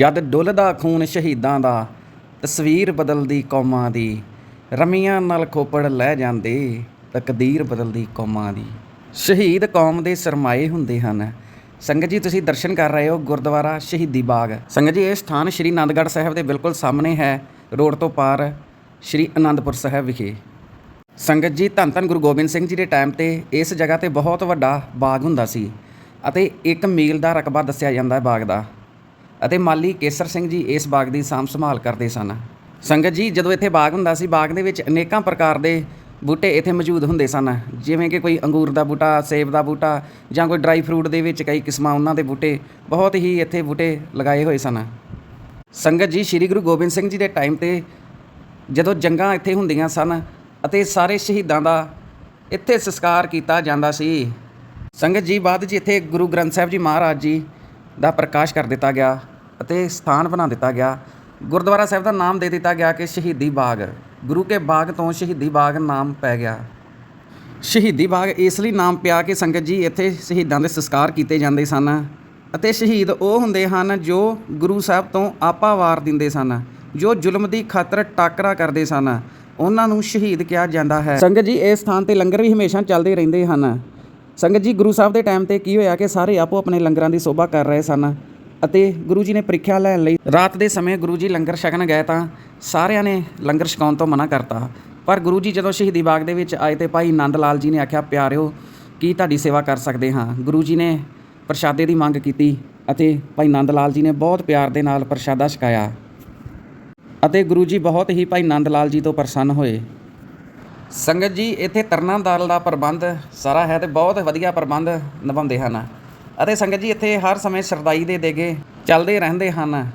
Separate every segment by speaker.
Speaker 1: ਜਦ ਡੁੱਲਦਾ ਖੂਨ ਸ਼ਹੀਦਾਂ ਦਾ, ਤਸਵੀਰ ਬਦਲਦੀ ਕੌਮਾਂ ਦੀ, ਰਮੀਆਂ ਨਾਲ ਖੋਪੜ ਲੈ ਜਾਂਦੇ, ਤਕਦੀਰ ਬਦਲਦੀ ਕੌਮਾਂ ਦੀ। ਸ਼ਹੀਦ ਕੌਮ ਦੇ ਸਰਮਾਏ ਹੁੰਦੇ ਹਨ। ਸੰਗਤ ਜੀ, ਤੁਸੀਂ ਦਰਸ਼ਨ ਕਰ ਰਹੇ ਹੋ ਗੁਰਦੁਆਰਾ ਸ਼ਹੀਦੀ ਬਾਗ। ਸੰਗਤ ਜੀ, ਇਹ ਸਥਾਨ ਸ਼੍ਰੀ ਆਨੰਦਗੜ੍ਹ ਸਾਹਿਬ ਦੇ ਬਿਲਕੁਲ ਸਾਹਮਣੇ ਹੈ, ਰੋਡ ਤੋਂ ਪਾਰ ਸ਼੍ਰੀ ਅਨੰਦਪੁਰ ਸਾਹਿਬ ਵਿਖੇ। ਸੰਗਤ ਜੀ, ਧੰਨ ਧੰਨ ਗੁਰੂ ਗੋਬਿੰਦ ਸਿੰਘ ਜੀ ਦੇ ਟਾਈਮ ਤੇ ਇਸ ਜਗ੍ਹਾ ਤੇ ਬਹੁਤ ਵੱਡਾ ਬਾਗ ਹੁੰਦਾ ਸੀ ਅਤੇ 1 ਮੀਲ ਦਾ ਰਕਬਾ ਦੱਸਿਆ ਜਾਂਦਾ ਹੈ ਬਾਗ ਦਾ। ਅਤੇ ਮਾਲੀ ਕੇਸਰ ਸਿੰਘ ਜੀ ਇਸ ਬਾਗ ਦੀ ਸਾਂਭ ਸੰਭਾਲ ਕਰਦੇ ਸਨ। ਸੰਗਤ ਜੀ, ਜਦੋਂ ਇੱਥੇ ਬਾਗ ਹੁੰਦਾ ਸੀ, ਬਾਗ ਦੇ ਵਿੱਚ ਅਨੇਕਾਂ ਪ੍ਰਕਾਰ ਦੇ ਬੂਟੇ ਇੱਥੇ ਮੌਜੂਦ ਹੁੰਦੇ ਸਨ। ਜਿਵੇਂ ਕਿ ਕੋਈ ਅੰਗੂਰ ਦਾ ਬੂਟਾ, ਸੇਬ ਦਾ ਬੂਟਾ ਜਾਂ ਕੋਈ ਡਰਾਈ ਫਰੂਟ ਦੇ ਵਿੱਚ ਕਈ ਕਿਸਮਾਂ ਉਹਨਾਂ ਦੇ ਬੂਟੇ, ਬਹੁਤ ਹੀ ਇੱਥੇ ਬੂਟੇ ਲਗਾਏ ਹੋਏ ਸਨ। ਸੰਗਤ ਜੀ, ਸ੍ਰੀ ਗੁਰੂ ਗੋਬਿੰਦ ਸਿੰਘ ਜੀ ਦੇ ਟਾਈਮ ਤੇ ਜਦੋਂ ਜੰਗਾਂ ਇੱਥੇ ਹੁੰਦੀਆਂ ਸਨ ਅਤੇ ਸਾਰੇ ਸ਼ਹੀਦਾਂ ਦਾ ਇੱਥੇ ਸੰਸਕਾਰ ਕੀਤਾ ਜਾਂਦਾ ਸੀ, ਸੰਗਤ ਜੀ, ਬਾਅਦ 'ਚ ਇੱਥੇ ਗੁਰੂ ਗ੍ਰੰਥ ਸਾਹਿਬ ਜੀ ਮਹਾਰਾਜ ਜੀ ਦਾ ਪ੍ਰਕਾਸ਼ ਕਰ ਦਿੱਤਾ ਗਿਆ ਅਤੇ ਸਥਾਨ ਬਣਾ ਦਿੱਤਾ ਗਿਆ। ਗੁਰਦੁਆਰਾ ਸਾਹਿਬ ਦਾ ਨਾਮ ਦੇ ਦਿੱਤਾ ਗਿਆ ਕਿ ਸ਼ਹੀਦੀ ਬਾਗ। ਗੁਰੂ ਕੇ ਬਾਗ ਤੋਂ ਸ਼ਹੀਦੀ ਬਾਗ ਨਾਮ ਪੈ ਗਿਆ। ਸ਼ਹੀਦੀ ਬਾਗ ਇਸ ਲਈ ਨਾਮ ਪਿਆ ਕਿ ਸੰਗਤ ਜੀ ਇੱਥੇ ਸ਼ਹੀਦਾਂ ਦੇ ਸੰਸਕਾਰ ਕੀਤੇ ਜਾਂਦੇ ਸਨ ਅਤੇ ਸ਼ਹੀਦ ਉਹ ਹੁੰਦੇ ਹਨ ਜੋ ਗੁਰੂ ਸਾਹਿਬ ਤੋਂ ਆਪਾ ਵਾਰ ਦਿੰਦੇ ਸਨ, ਜੋ ਜ਼ੁਲਮ ਦੀ ਖਾਤਰ ਟਾਕਰਾ ਕਰਦੇ ਸਨ। ਉਹਨਾਂ ਨੂੰ ਸ਼ਹੀਦ ਕਿਹਾ ਜਾਂਦਾ ਹੈ। ਸੰਗਤ ਜੀ, ਇਸ ਸਥਾਨ ਤੇ ਲੰਗਰ ਵੀ ਹਮੇਸ਼ਾ ਚੱਲਦੇ ਰਹਿੰਦੇ ਹਨ। ਸੰਗਤ ਜੀ, ਗੁਰੂ ਸਾਹਿਬ ਦੇ ਟਾਈਮ ਤੇ ਕੀ ਹੋਇਆ ਕਿ ਸਾਰੇ ਆਪੋ ਆਪਣੇ ਲੰਗਰਾਂ ਦੀ ਸੋਭਾ ਕਰ ਰਹੇ ਸਨ ਅਤੇ ਗੁਰੂ ਜੀ ਨੇ ਪ੍ਰੀਖਿਆ ਲੈਣ ਲਈ ਰਾਤ ਦੇ ਸਮੇਂ ਗੁਰੂ ਜੀ ਲੰਗਰ ਛਕਣ ਗਏ ਤਾਂ ਸਾਰਿਆਂ ਨੇ ਲੰਗਰ ਛਕਾਉਣ ਤੋਂ ਮਨਾ ਕਰਤਾ। ਪਰ ਗੁਰੂ ਜੀ ਜਦੋਂ ਸ਼ਹੀਦੀ ਬਾਗ ਦੇ ਵਿੱਚ ਆਏ ਤੇ ਭਾਈ ਨੰਦ ਲਾਲ ਜੀ ਨੇ ਆਖਿਆ, ਪਿਆਰਿਓ, ਕੀ ਤੁਹਾਡੀ ਸੇਵਾ ਕਰ ਸਕਦੇ ਹਾਂ? ਗੁਰੂ ਜੀ ਨੇ ਪ੍ਰਸ਼ਾਦੇ ਦੀ ਮੰਗ ਕੀਤੀ ਅਤੇ ਭਾਈ ਨੰਦ ਲਾਲ ਜੀ ਨੇ ਬਹੁਤ ਪਿਆਰ ਦੇ ਨਾਲ ਪ੍ਰਸ਼ਾਦਾ ਛਕਾਇਆ ਅਤੇ ਗੁਰੂ ਜੀ ਬਹੁਤ ਹੀ ਭਾਈ ਨੰਦ ਲਾਲ ਜੀ ਤੋਂ ਪ੍ਰਸੰਨ ਹੋਏ। ਸੰਗਤ ਜੀ, ਇੱਥੇ ਤਰਨਾ ਦਲ ਦਾ ਪ੍ਰਬੰਧ ਸਾਰਾ ਹੈ ਤੇ ਬਹੁਤ ਵਧੀਆ ਪ੍ਰਬੰਧ ਨਿਭਾਉਂਦੇ ਹਨ। ਅਤੇ ਸੰਗਤ ਜੀ, ਇੱਥੇ ਹਰ ਸਮੇਂ ਸਰਦਾਈ ਦੇ ਦੇਗੇ ਚੱਲਦੇ ਰਹਿੰਦੇ ਹਨ।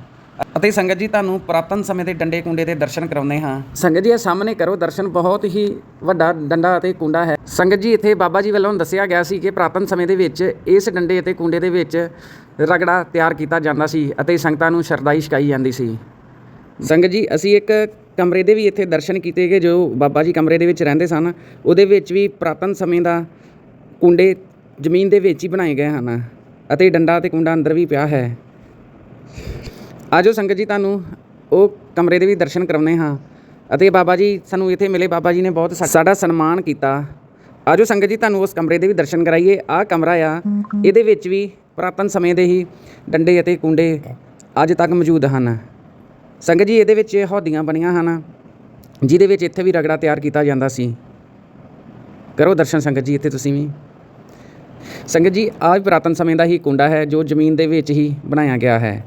Speaker 1: ਅਤੇ ਸੰਗਤ ਜੀ, ਤੁਹਾਨੂੰ ਪੁਰਾਤਨ ਸਮੇਂ ਦੇ ਡੰਡੇ ਕੁੰਡੇ ਦੇ ਦਰਸ਼ਨ ਕਰਾਉਂਦੇ ਹਾਂ। ਸੰਗਤ ਜੀ, ਇਹ ਸਾਹਮਣੇ ਕਰੋ, ਦਰਸ਼ਨ ਬਹੁਤ ਹੀ ਵੱਡਾ ਡੰਡਾ ਅਤੇ ਕੁੰਡਾ ਹੈ। ਸੰਗਤ ਜੀ, ਇੱਥੇ ਬਾਬਾ ਜੀ ਵੱਲੋਂ ਦੱਸਿਆ ਗਿਆ ਸੀ ਕਿ ਪੁਰਾਤਨ ਸਮੇਂ ਦੇ ਵਿੱਚ ਇਸ ਡੰਡੇ ਅਤੇ ਕੁੰਡੇ ਦੇ ਵਿੱਚ ਰਗੜਾ ਤਿਆਰ ਕੀਤਾ ਜਾਂਦਾ ਸੀ ਅਤੇ ਸੰਗਤਾਂ ਨੂੰ ਸਰਦਾਈ ਛਕਾਈ ਜਾਂਦੀ ਸੀ। ਸੰਗਤ ਜੀ, ਅਸੀਂ ਇੱਕ ਕਮਰੇ ਦੇ ਵੀ ਇੱਥੇ ਦਰਸ਼ਨ ਕੀਤੇ ਗਏ, ਜੋ ਬਾਬਾ ਜੀ ਕਮਰੇ ਦੇ ਵਿੱਚ ਰਹਿੰਦੇ ਸਨ। ਉਹਦੇ ਵਿੱਚ ਵੀ ਪੁਰਾਤਨ ਸਮੇਂ ਦਾ ਕੁੰਡੇ ਜ਼ਮੀਨ ਦੇ ਵਿੱਚ ਹੀ ਬਣਾਏ ਗਏ ਹਨ ਅਤੇ ਡੰਡਾ ਤੇ ਕੁੰਡਾ ਅੰਦਰ ਵੀ ਪਿਆ ਹੈ। ਆਜੋ ਸੰਗਤ ਜੀ, ਤੁਹਾਨੂੰ ਉਹ ਕਮਰੇ ਦੇ ਵੀ ਦਰਸ਼ਨ ਕਰਾਉਂਦੇ ਹਾਂ ਅਤੇ ਬਾਬਾ ਜੀ, ਸਾਨੂੰ ਇੱਥੇ ਮਿਲੇ। ਬਾਬਾ ਜੀ ਨੇ ਬਹੁਤ ਸਾ- ਸਾਡਾ ਸਨਮਾਨ ਕੀਤਾ। ਆਜੋ ਸੰਗਤ ਜੀ, ਤੁਹਾਨੂੰ ਉਸ ਕਮਰੇ ਦੇ ਵੀ ਦਰਸ਼ਨ ਕਰਾਈਏ। ਆਹ ਕਮਰਾ ਆ, ਇਹਦੇ ਵਿੱਚ ਵੀ ਪੁਰਾਤਨ ਸਮੇਂ ਦੇ ਹੀ ਡੰਡੇ ਅਤੇ ਕੁੰਡੇ ਅੱਜ ਤੱਕ ਮੌਜੂਦ ਹਨ। ਸੰਗਤ ਜੀ, ਇਹਦੇ ਵਿੱਚ ਹੌਦੀਆਂ ਬਣੀਆਂ ਹਨ, ਜਿਹਦੇ ਵਿੱਚ ਇੱਥੇ ਵੀ ਰਗੜਾ ਤਿਆਰ ਕੀਤਾ ਜਾਂਦਾ ਸੀ। ਕਰੋ ਦਰਸ਼ਨ ਸੰਗਤ ਜੀ, ਇੱਥੇ ਤੁਸੀਂ ਵੀ। ਸੰਗਤ ਜੀ, ਆਹ ਵੀ ਪੁਰਾਤਨ ਸਮੇਂ ਦਾ ਹੀ ਕੁੰਡਾ ਹੈ, ਜੋ ਜ਼ਮੀਨ ਦੇ ਵਿੱਚ ਹੀ ਬਣਾਇਆ ਗਿਆ ਹੈ।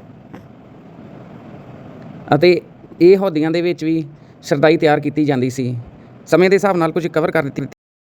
Speaker 1: ਅਤੇ ਇਹ ਹੌਦੀਆਂ ਦੇ ਵਿੱਚ ਵੀ ਸਰਦਾਈ ਤਿਆਰ ਕੀਤੀ ਜਾਂਦੀ ਸੀ। ਸਮੇਂ ਦੇ ਹਿਸਾਬ ਨਾਲ ਕੁਝ ਕਵਰ ਕਰ ਦਿੱਤੀ